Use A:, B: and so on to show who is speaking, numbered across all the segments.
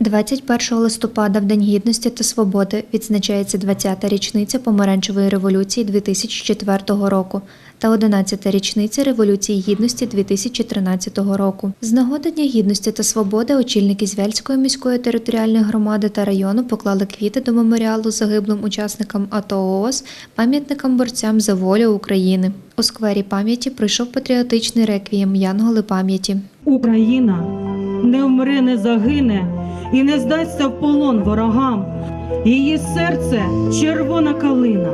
A: 21 листопада, в День Гідності та Свободи, відзначається 20-та річниця Помаранчевої революції 2004 року та 11-та річниця Революції Гідності 2013 року. З нагоди Дня Гідності та Свободи очільники Звяльської міської територіальної громади та району поклали квіти до меморіалу загиблим учасникам АТО ООС, пам'ятникам борцям за волю України. У сквері пам'яті пройшов патріотичний реквієм Янголи пам'яті.
B: Україна не вмре, не загине і не здасться в полон ворогам. Її серце червона калина,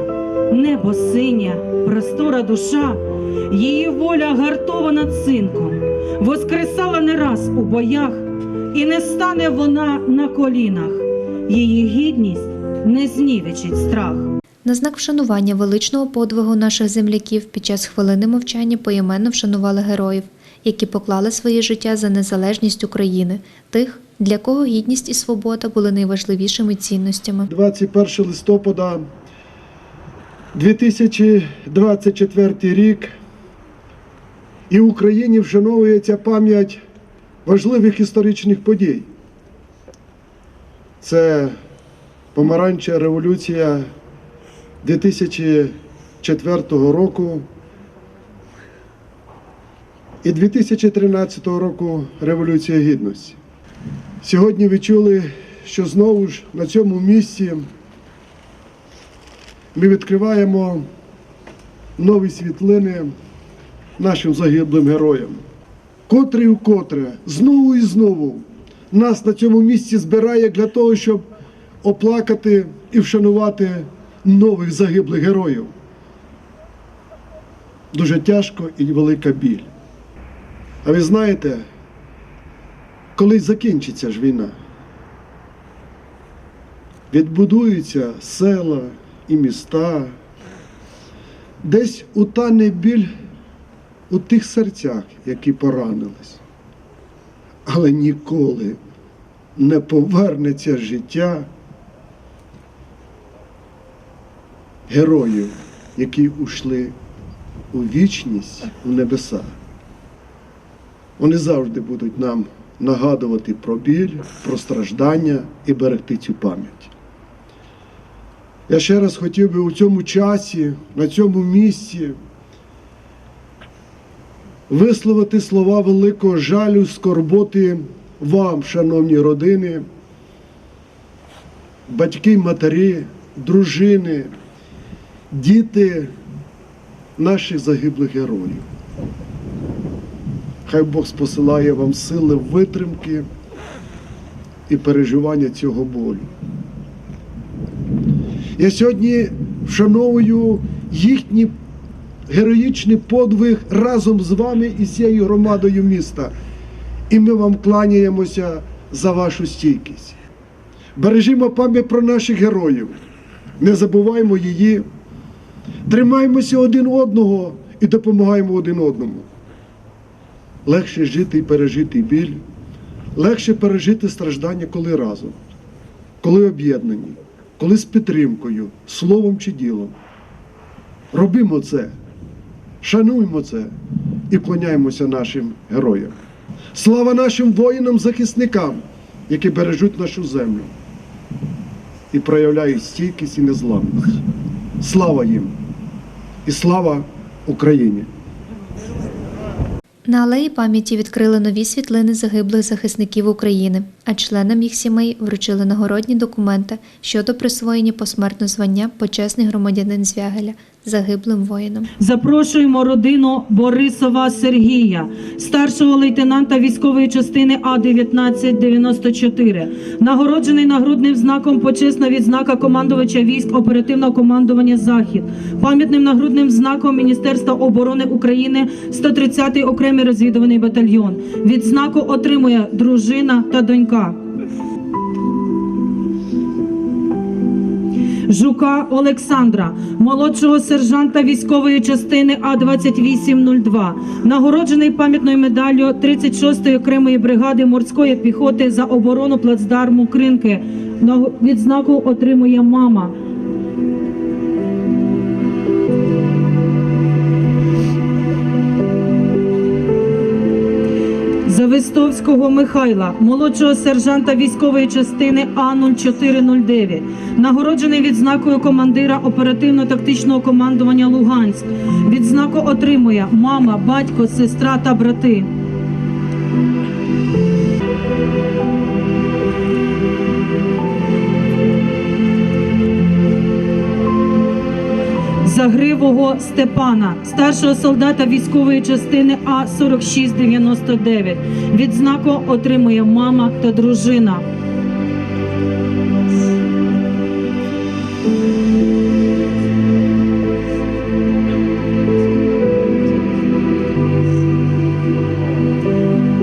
B: небо синє, простора душа, її воля гартована цинком, воскресала не раз у боях, і не стане вона на колінах. Її гідність не знівечить страх.
A: На знак вшанування величного подвигу наших земляків під час хвилини мовчання поіменно вшанували героїв, які поклали своє життя за незалежність України, тих, для кого гідність і свобода були найважливішими цінностями.
C: 21 листопада 2024 рік і в Україні вшановується пам'ять важливих історичних подій. Це помаранча революція 2004 року і 2013 року Революція Гідності. Сьогодні ви чули, що знову ж на цьому місці ми відкриваємо нові світлини нашим загиблим героям. Котре і вкотре, знову і знову нас на цьому місці збирає для того, щоб оплакати і вшанувати нових загиблих героїв. Дуже тяжко і велика біль. А ви знаєте, колись закінчиться ж війна. Відбудуються села і міста, десь утане біль у тих серцях, які поранились. Але ніколи не повернеться життя героїв, які ушли у вічність у небеса. Вони завжди будуть нам нагадувати про біль, про страждання і берегти цю пам'ять. Я ще раз хотів би у цьому часі, на цьому місці висловити слова великого жалю, скорботи вам, шановні родини, батьки, матері, дружини, діти наших загиблих героїв. Хай Бог спосилає вам сили витримки і переживання цього болю. Я сьогодні вшановую їхній героїчний подвиг разом з вами і цією громадою міста. І ми вам кланяємося за вашу стійкість. Бережімо пам'ять про наших героїв, не забуваймо її, тримаймося один одного і допомагаємо один одному. Легше жити і пережити біль, легше пережити страждання, коли разом, коли об'єднані, коли з підтримкою, словом чи ділом. Робимо це, шануймо це і вклоняємося нашим героям. Слава нашим воїнам-захисникам, які бережуть нашу землю і проявляють стійкість і незламність. Слава їм і слава Україні!
A: На алеї пам'яті відкрили нові світлини загиблих захисників України, а членам їх сімей вручили нагородні документи щодо присвоєння посмертного звання почесний громадянин Звягеля загиблим воїнам.
B: Запрошуємо родину Борисова Сергія, старшого лейтенанта військової частини А 1994 нагороджений нагрудним знаком почесна відзнака командувача військ оперативного командування Захід, пам'ятним нагрудним знаком Міністерства оборони України 130-й окремий розвідувальний батальйон. Відзнаку отримує дружина та донька. Жука Олександра, молодшого сержанта військової частини А 2802 нагороджений пам'ятною медаллю 36-ї окремої бригади морської піхоти за оборону плацдарму Кринки. Відзнаку отримує мама. За Шевестовського Михайла, молодшого сержанта військової частини А0409, нагороджений відзнакою командира оперативно-тактичного командування Луганськ. Відзнаку отримує мама, батько, сестра та брати. Загривого Степана, старшого солдата військової частини А4699. Відзнаку отримує мама та дружина.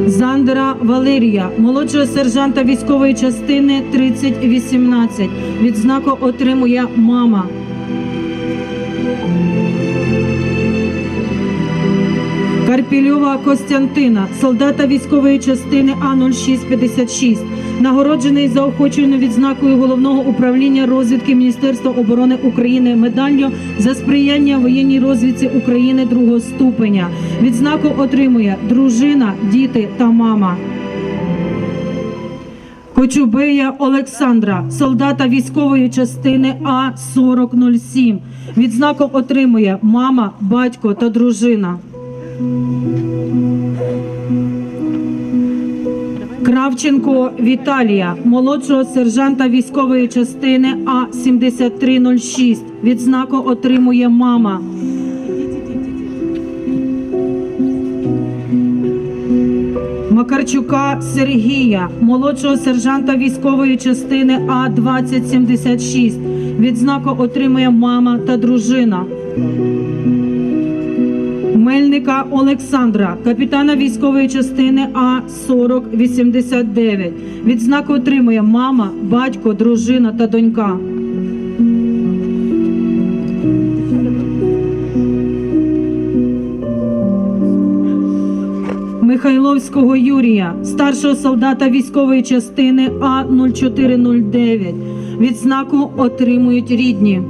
B: Зандера Валерія, молодшого сержанта військової частини 3018. Відзнаку отримує мама. Карпільова Костянтина, солдата військової частини А0656, нагороджений заохоченою відзнакою головного управління розвідки Міністерства оборони України медаллю за сприяння воєнній розвідці України другого ступеня. Відзнаку отримує дружина, діти та мама. Кочубея Олександра, солдата військової частини А4007. Відзнаку отримує мама, батько та дружина. Кравченко Віталія, молодшого сержанта військової частини А7306. Відзнаку отримує мама. Макарчука Сергія, молодшого сержанта військової частини А2076. Відзнаку отримує мама та дружина. Мельника Олександра, капітана військової частини А4089. Відзнаку отримує мама, батько, дружина та донька. Михайловського Юрія, старшого солдата військової частини А0409. Відзнаку отримують рідні.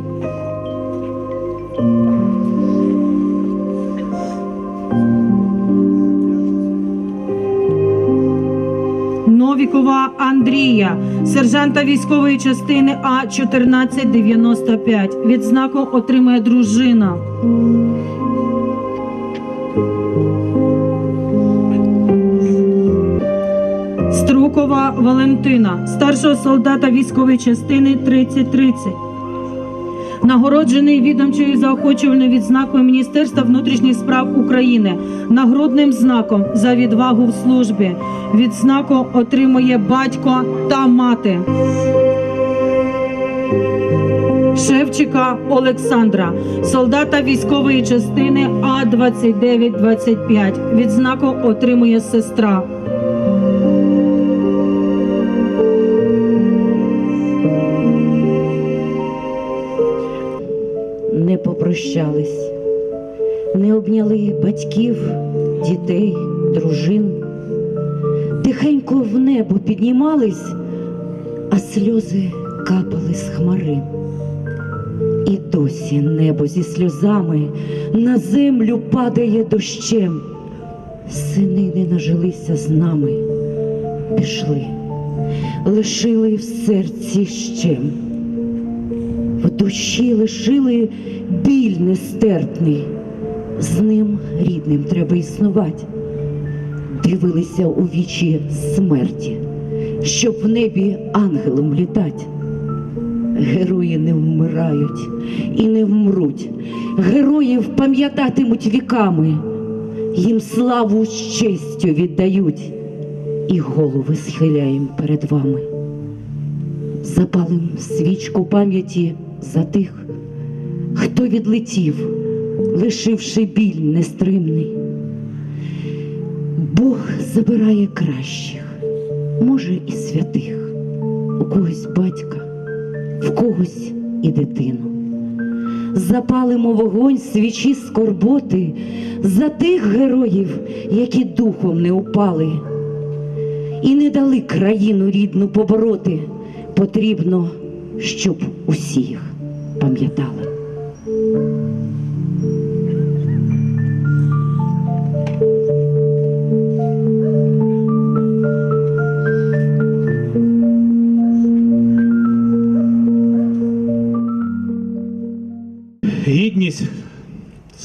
B: Новікова Андрія, сержанта військової частини А1495. Відзнаку отримує дружина. Струкова Валентина, старшого солдата військової частини 3030. Нагороджений відомчою заохочувальною відзнакою Міністерства внутрішніх справ України, нагрудним знаком за відвагу в службі. Відзнаку отримує батько та мати. Шевчика Олександра, солдата військової частини А2925. Відзнаку отримує сестра.
D: не попрощались, не обняли батьків, дітей, дружин. Тихенько в небо піднімались, а сльози капали з хмарин. І досі небо зі сльозами на землю падає дощем. Сини не нажилися з нами, пішли, лишили в серці щем в душі лишили біль нестерпний, з ним рідним треба існувати. Дивилися у вічі смерті, щоб в небі ангелом літать. Герої не вмирають і не вмруть. Героїв пам'ятатимуть віками, їм славу з честю віддають, і голови схиляєм перед вами запалим свічку пам'яті за тих, хто відлетів, лишивши біль нестримний. Бог забирає кращих, може, і святих, у когось батька, в когось і дитину. Запалимо вогонь свічі скорботи за тих героїв, які духом не упали і не дали країну рідну побороти. Потрібно, щоб усі їх пам'ятали.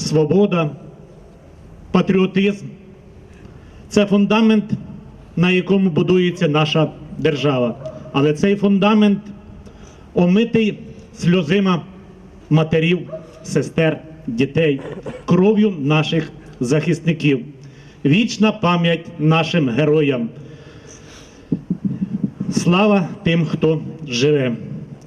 E: Свобода, патріотизм це фундамент, на якому будується наша держава. Але цей фундамент омитий сльозима матерів, сестер, дітей, кров'ю наших захисників. Вічна пам'ять нашим героям. Слава тим, хто живе.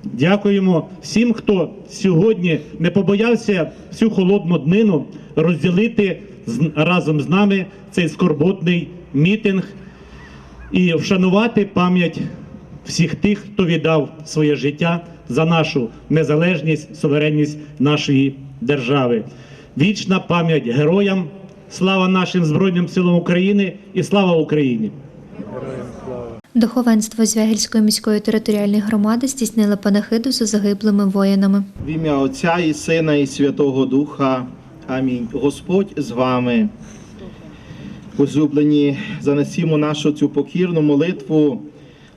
E: Дякуємо всім, хто сьогодні не побоявся всю холодну днину розділити разом з нами цей скорботний мітинг і вшанувати пам'ять всіх тих, хто віддав своє життя за нашу незалежність, суверенність нашої держави. Вічна пам'ять героям, слава нашим Збройним силам України і слава Україні!
A: Духовенство Звягільської міської територіальної громади здійснило панахиду за загиблими воїнами.
F: В ім'я Отця і Сина і Святого Духа. Амінь. Господь з вами. Возлюблені, занесімо нашу цю покірну молитву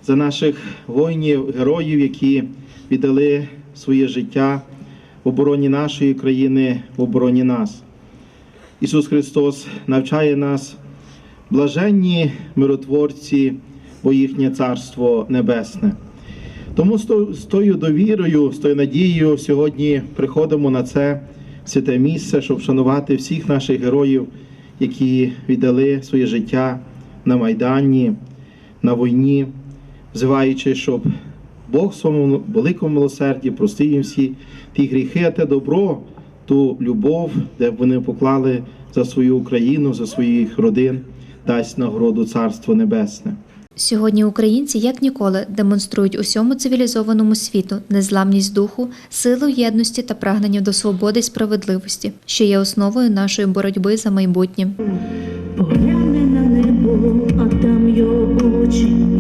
F: за наших воїнів, героїв, які віддали своє життя в обороні нашої країни, в обороні нас. Ісус Христос навчає нас блаженні миротворці, бо їхнє Царство Небесне. Тому з тою- довірою, з тою надією сьогодні приходимо на це святе місце, щоб вшанувати всіх наших героїв, які віддали своє життя на Майдані, на війні, взиваючи, щоб Бог в своєму великому милосерді простив їм всі ті гріхи, а те добро, ту любов, де вони поклали за свою Україну, за своїх родин, дасть нагороду Царство Небесне.
A: Сьогодні українці як ніколи демонструють усьому цивілізованому світу незламність духу, силу єдності та прагнення до свободи й справедливості, що є основою нашої боротьби за майбутнє.
G: Погляне на небо, а там його очі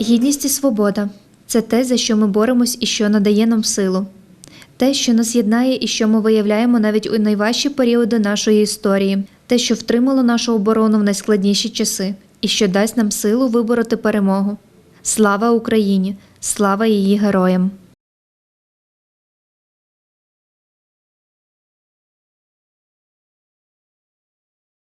A: Гідність і свобода це те, за що ми боремось і що надає нам силу. Те, що нас єднає і що ми виявляємо навіть у найважчі періоди нашої історії, те, що втримало нашу оборону в найскладніші часи, і що дасть нам силу вибороти перемогу. Слава Україні! Слава її героям!